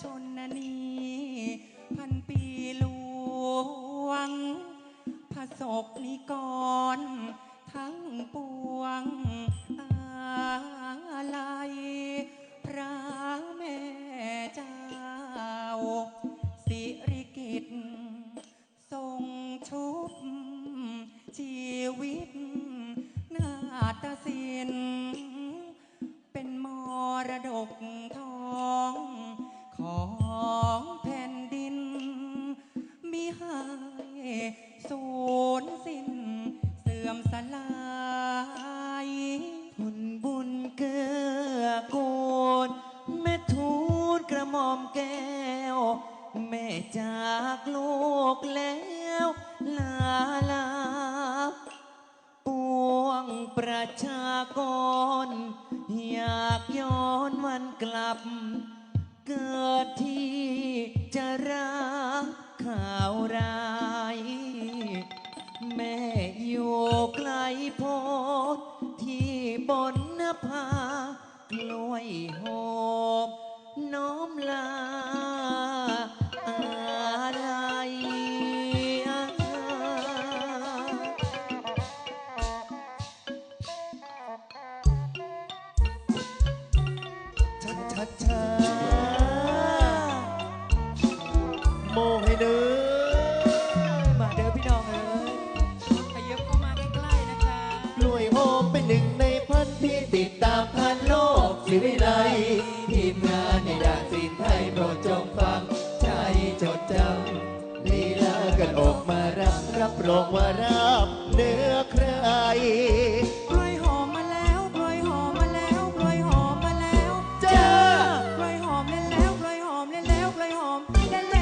ชนนีพันปีหลวงพระศกนิกร ทั้งปวงอาลัยพระแม่เจ้า สิริกิตทรงชุบชีวิตนาตาสิ แก้ว แม่จากลูกแล้วลาลาปวงประชากร อยากย้อนวันกลับ เกิดที่จะรักข่าวร้าย แม่อยู่ไกลโพดที่บนนภากล้วยหอม น้อ รองว่ารับเนื้อใคร กล้วยหอมมาแล้วกล้วยหอมมาแล้วกล้วยหอมมาแล้วเจอากล้วยหอมเล่นแล้วกล้วยหอมเล่นแล้วกล้วยหอมเล่นแล้ว